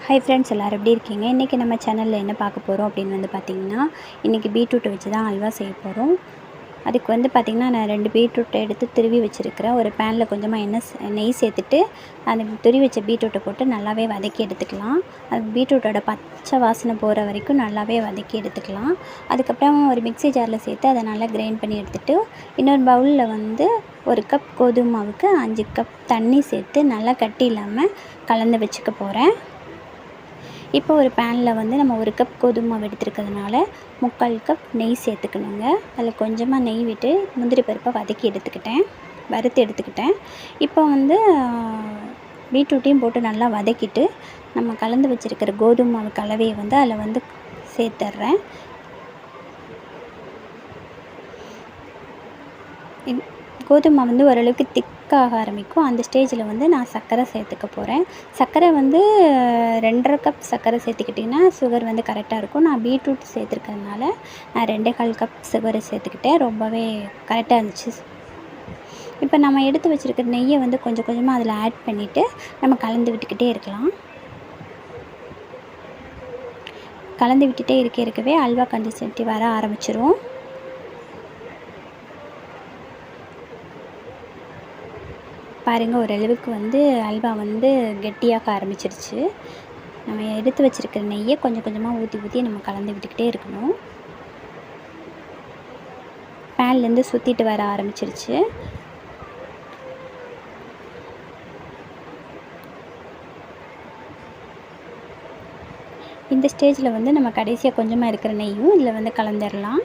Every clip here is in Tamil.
ஹை ஃப்ரெண்ட்ஸ் எல்லோரும் எப்படி இருக்கீங்க? இன்றைக்கி நம்ம சேனலில் என்ன பார்க்க போகிறோம் அப்படின்னு வந்து பார்த்திங்கன்னா இன்றைக்கி பீட்ரூட்டை வச்சு தான் அல்வா செய்ய போகிறோம் அதுக்கு வந்து பார்த்திங்கன்னா நான் ரெண்டு பீட்ரூட்டை எடுத்து திருவி வச்சுருக்கிறேன் ஒரு பேனில் கொஞ்சமாக எண்ணெய் சே- நெய் சேர்த்துட்டு அந்த துருவி வச்ச பீட்ரூட்டை போட்டு நல்லாவே வதக்கி எடுத்துக்கலாம். அது பீட்ரூட்டோட பச்சை வாசனை போகிற வரைக்கும் நல்லாவே வதக்கி எடுத்துக்கலாம். அதுக்கப்புறம் ஒரு மிக்ஸி ஜாரில் சேர்த்து அதை நல்லா கிரைண்ட் பண்ணி எடுத்துகிட்டு இன்னொரு பவுலில் வந்து ஒரு கப் கோதுமை மாவுக்கு அஞ்சு கப் தண்ணி சேர்த்து நல்லா கட்டி இல்லாமல் கலந்து வச்சுக்க போகிறேன் இப்போ ஒரு பேனில் வந்து நம்ம ஒரு கப் கோதுமை மாவு எடுத்துருக்கிறதுனால முக்கால் கப் நெய் சேர்த்துக்கணுங்க. அதில் கொஞ்சமாக நெய் விட்டு முந்திரி பருப்பை வதக்கி எடுத்துக்கிட்டேன். வறுத்து எடுத்துக்கிட்டேன். இப்போ வந்து பீட்ரூட்டையும் போட்டு நல்லா வதக்கிட்டு நம்ம கலந்து வச்சுருக்கிற கோதுமை மாவு கலவையை வந்து அதில் வந்து சேர்த்துட்றேன். கோதுமை வந்து ஓரளவுக்கு திக் திக்காக ஆரம்பிக்கும். அந்த ஸ்டேஜில் வந்து நான் சர்க்கரை சேர்த்துக்க போகிறேன் சர்க்கரை வந்து ரெண்டரை கப் சர்க்கரை சேர்த்துக்கிட்டிங்கன்னா சுகர் வந்து கரெக்டாக இருக்கும். நான் பீட்ரூட் சேர்த்துருக்கறதுனால நான் ரெண்டே கால் கப் சுகரை சேர்த்துக்கிட்டேன். ரொம்பவே கரெக்டாக இருந்துச்சு. இப்போ நம்ம எடுத்து வச்சுருக்கிற நெய்யை வந்து கொஞ்சம் கொஞ்சமாக அதில் ஆட் பண்ணிவிட்டு நம்ம கலந்து விட்டுக்கிட்டே இருக்கலாம். கலந்து விட்டுட்டே இருக்க இருக்கவே அல்வா கன்சிஸ்டன்சி வர ஆரம்பிச்சிரும். பாருங்கள் ஓரளவுக்கு வந்து அல்வா வந்து கெட்டியாக ஆரம்பிச்சிருச்சு. நம்ம எடுத்து வச்சுருக்கிற நெய்யை கொஞ்சம் கொஞ்சமாக ஊற்றி ஊற்றி நம்ம கலந்து விட்டுக்கிட்டே இருக்கணும். பேன்லேருந்து சுற்றிட்டு வர ஆரம்பிச்சிருச்சு. இந்த ஸ்டேஜில் வந்து நம்ம கடைசியாக கொஞ்சமாக இருக்கிற நெய்யும் இதில் வந்து கலந்துடலாம்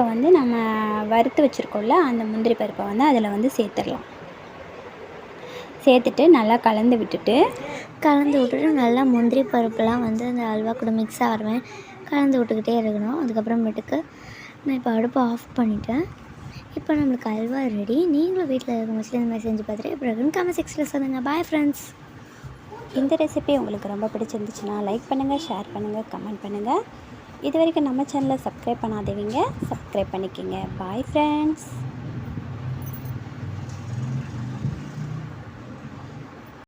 இப்போ வந்து நம்ம வறுத்து வச்சுருக்கோம்ல அந்த முந்திரி பருப்பை வந்து அதில் வந்து சேர்த்துடலாம். சேர்த்துட்டு நல்லா கலந்து விட்டுட்டு கலந்து விட்டுட்டு நல்லா முந்திரி பருப்புலாம் வந்து அந்த அல்வா கூட மிக்ஸ் ஆகிறவன் கலந்து விட்டுக்கிட்டே இருக்கணும். அதுக்கப்புறமேட்டுக்கு நான் இப்போ அடுப்பை ஆஃப் பண்ணிட்டேன். இப்போ நம்மளுக்கு அல்வா ரெடி நீங்களும் வீட்டில் இருக்க மோஸ்ட்லி இந்த மாதிரி செஞ்சு பார்த்துட்டு அப்புறம் கமெண்ட் செக்ஷனில் சொல்லுங்கள் பாய் ஃப்ரெண்ட்ஸ் இந்த ரெசிபி உங்களுக்கு ரொம்ப பிடிச்சிருந்துச்சுன்னா லைக் பண்ணுங்கள் ஷேர் பண்ணுங்கள் கமெண்ட் பண்ணுங்கள் இது வரைக்கும் நம்ம சேனலை சப்ஸ்கிரைப் பண்ணாதவங்க சப்ஸ்கிரைப் பண்ணிக்கோங்க. Bye friends